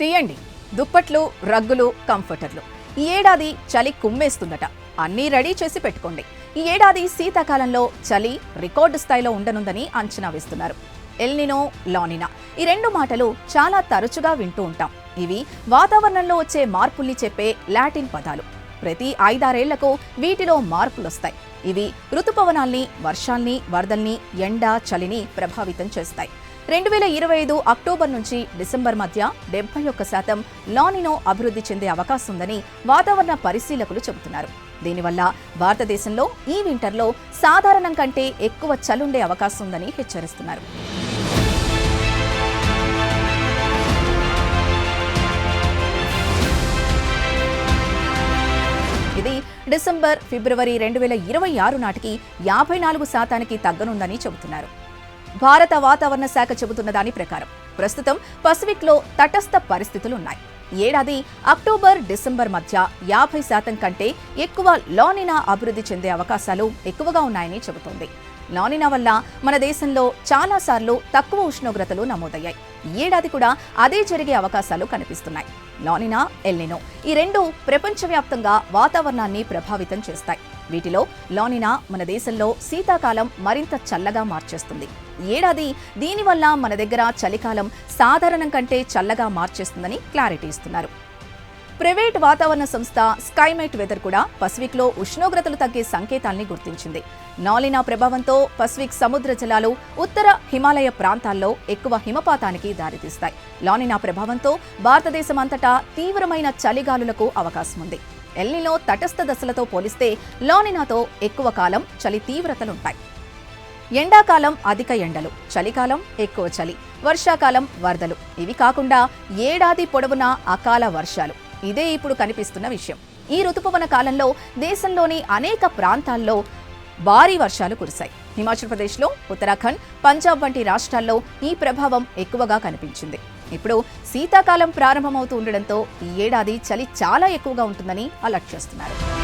తీయండి. దుప్పట్లు రగ్గులు కంఫర్టర్లు. ఈ ఏడాది చలి కుమ్మేస్తుందట. అన్నీ రెడీ చేసి పెట్టుకోండి. ఈ ఏడాది శీతాకాలంలో చలి రికార్డు స్థాయిలో ఉండనుందని అంచనా వేస్తున్నారు. ఎల్నినో లానినా ఈ రెండు మాటలు చాలా తరచుగా వింటూ ఉంటాం. ఇవి వాతావరణంలో వచ్చే మార్పుల్ని చెప్పే లాటిన్ పదాలు. ప్రతి ఐదారేళ్ళకు వీటిలో మార్పులొస్తాయి. ఇవి ఋతుపవనాల్ని వర్షాల్ని వరదల్ని ఎండ చలిని ప్రభావితం చేస్తాయి. రెండు వేల ఇరవై ఐదు అక్టోబర్ నుంచి డిసెంబర్ మధ్య డెబ్బై ఒక్క శాతం లానినో అభివృద్ధి చెందే అవకాశం ఉందని వాతావరణ పరిశీలకులు చెబుతున్నారు. దీనివల్ల భారతదేశంలో ఈ వింటర్లో సాధారణం కంటే ఎక్కువ చలుండే అవకాశం ఉందని హెచ్చరిస్తున్నారు. ఇది డిసెంబర్ ఫిబ్రవరి రెండు వేల ఇరవై ఆరు నాటికి యాభై నాలుగు శాతానికి తగ్గనుందని చెబుతున్నారు. భారత వాతావరణ శాఖ చెబుతున్న దాని ప్రకారం ప్రస్తుతం పసిఫిక్లో తటస్థ పరిస్థితులున్నాయి. ఏడాది అక్టోబర్ డిసెంబర్ మధ్య యాభై శాతం కంటే ఎక్కువ లానినా అభివృద్ధి చెందే అవకాశాలు ఎక్కువగా ఉన్నాయని చెబుతోంది. లానినా వల్ల మన దేశంలో చాలాసార్లు తక్కువ ఉష్ణోగ్రతలు నమోదయ్యాయి. ఈ ఏడాది కూడా అదే జరిగే అవకాశాలు కనిపిస్తున్నాయి. లానినా ఎల్నినో ఈ రెండు ప్రపంచవ్యాప్తంగా వాతావరణాన్ని ప్రభావితం చేస్తాయి. వీటిలో లానినా మన దేశంలో శీతాకాలం మరింత చల్లగా మార్చేస్తుంది. ఏడాది దీనివల్ల మన దగ్గర చలికాలం సాధారణం కంటే చల్లగా మార్చేస్తుందని క్లారిటీ ఇస్తున్నారు. ప్రైవేట్ వాతావరణ సంస్థ స్కైమైట్ వెదర్ కూడా పసిఫిక్లో ఉష్ణోగ్రతలు తగ్గే సంకేతాల్ని గుర్తించింది. నాలినా ప్రభావంతో పసిఫిక్ సముద్ర జలాలు ఉత్తర హిమాలయ ప్రాంతాల్లో ఎక్కువ హిమపాతానికి దారితీస్తాయి. లానినా ప్రభావంతో భారతదేశం అంతటా తీవ్రమైన చలిగాలులకు అవకాశం ఉంది ఎల్నిలో తటస్థ దశలతో పోలిస్తే లానినాతో ఎక్కువ కాలం చలి తీవ్రతలుంటాయి. ఎండాకాలం అధిక ఎండలు చలికాలం ఎక్కువ చలి వర్షాకాలం వరదలు. ఇవి కాకుండా ఏడాది పొడవునా అకాల వర్షాలు. ఇదే ఇప్పుడు కనిపిస్తున్న విషయం. ఈ ఋతుపవన కాలంలో దేశంలోని అనేక ప్రాంతాల్లో భారీ వర్షాలు కురిశాయి. హిమాచల్ ప్రదేశ్లో ఉత్తరాఖండ్ పంజాబ్ వంటి రాష్ట్రాల్లో ఈ ప్రభావం ఎక్కువగా కనిపించింది. ఇప్పుడు శీతాకాలం ప్రారంభమవుతూ ఉండడంతో ఈ ఏడాది చలి చాలా ఎక్కువగా ఉంటుందని అలర్ట్ చేస్తున్నారు.